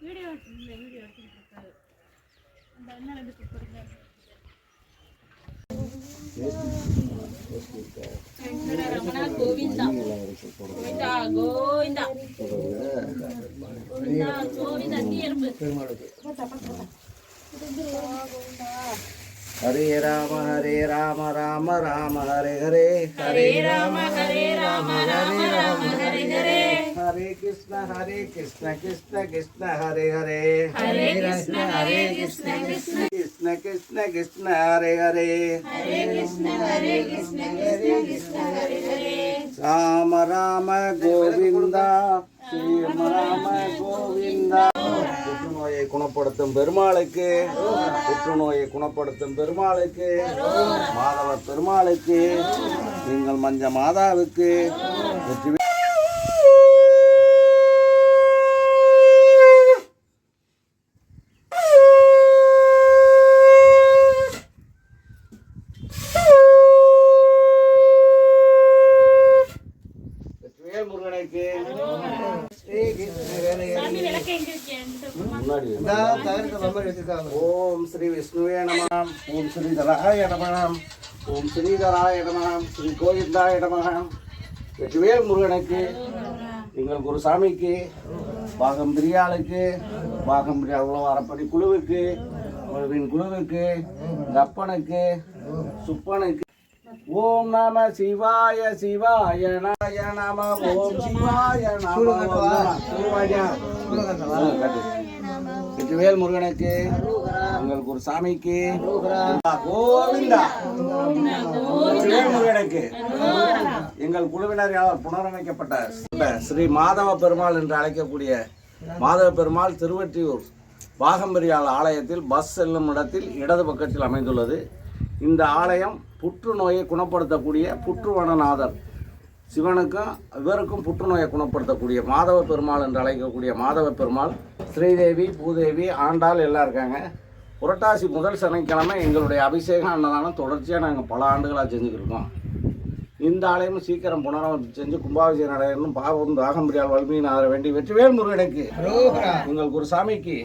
Video எடுத்து video எடுத்துட்டு இருக்காரு அந்த அண்ணன் ரெண்டு கோவிந்தா. கோவிந்தா கோவிந்தா கோவிந்தா கோவிந்தா हरे राम हरे राम राम राम हरे हरे। हरे राम हरे राम राम राम हरे हरे। हरे कृष्ण हरे कृष्ण कृष्ण कृष्ण हरे हरे। हरे कृष्ण हरे कृष्ण कृष्ण। कृष्ण कृष्ण कृष्ण हरे हरे। हरे कृष्ण हरे कृष्ण कृष्ण कृष्ण हरे हरे। राम राम गोविंदा। श्री राम गोविंदा। புற்றுநோயை குணப்படுத்தும் பெருமாளுக்கு புற்றுநோயை குணப்படுத்தும் பெருமாளுக்கு மாதவ பெருமாளுக்கு நீங்கள் மஞ்ச மாதாவுக்கு வெற்றி ஓம் ஸ்ரீ விஷ்ணுவே நமம் ஓம் ஸ்ரீதராய நமம் ஓம் ஸ்ரீதராய நமம் ஸ்ரீ கோவிந்தாய நமகம் வெற்றிவேல் முருகனுக்கு எங்கள் குருசாமிக்கு பாகம் பிரியாளுக்கு பாகம் பிரியா உழவு அறப்படி குழுவுக்கு உழவின் குழுவுக்கு எங்க சுப்பனுக்கு ஓம் நம சிவாய சிவாய நாய நம ஓம் சிவாய வெற்றிவேல் முருகனுக்கு உங்களுக்கு ஒரு சாமிக்கு. கோவிந்தா. வெற்றிவேல் முருகனுக்கு. எங்கள் குழுவினர் யாவர் புனரமைக்கப்பட்ட ஸ்ரீ மாதவ பெருமாள் என்று அழைக்கக்கூடிய மாதவ பெருமாள் திருவற்றியூர் பாகம்பரியால் ஆலயத்தில் பஸ் செல்லும் இடத்தில் இடது பக்கத்தில் அமைந்துள்ளது. இந்த ஆலயம் புற்றுநோயை குணப்படுத்தக்கூடிய புற்றுவனநாதர். சிவனுக்கும் இவருக்கும் புற்றுநோயை குணப்படுத்தக்கூடிய மாதவ பெருமாள் என்று அழைக்கக்கூடிய மாதவ பெருமாள். ஸ்ரீதேவி பூதேவி ஆண்டாள் எல்லாம் இருக்காங்க. புரட்டாசி முதல் சனிக்கிழமை எங்களுடைய அபிஷேகம் அன்னதானம் தொடர்ச்சியாக நாங்கள் பல ஆண்டுகளாக செஞ்சுக்கிட்டு இருக்கோம். இந்த ஆலயமும் சீக்கிரம் புனரம் செஞ்சு கும்பாபிஷேகம் நடைபெறணும் பாவம் தாகம்பிரியால் வல்மீன் ஆற வேண்டி வெற்றிவேல் முருகனுக்கு. எங்கள் குரு சாமிக்கு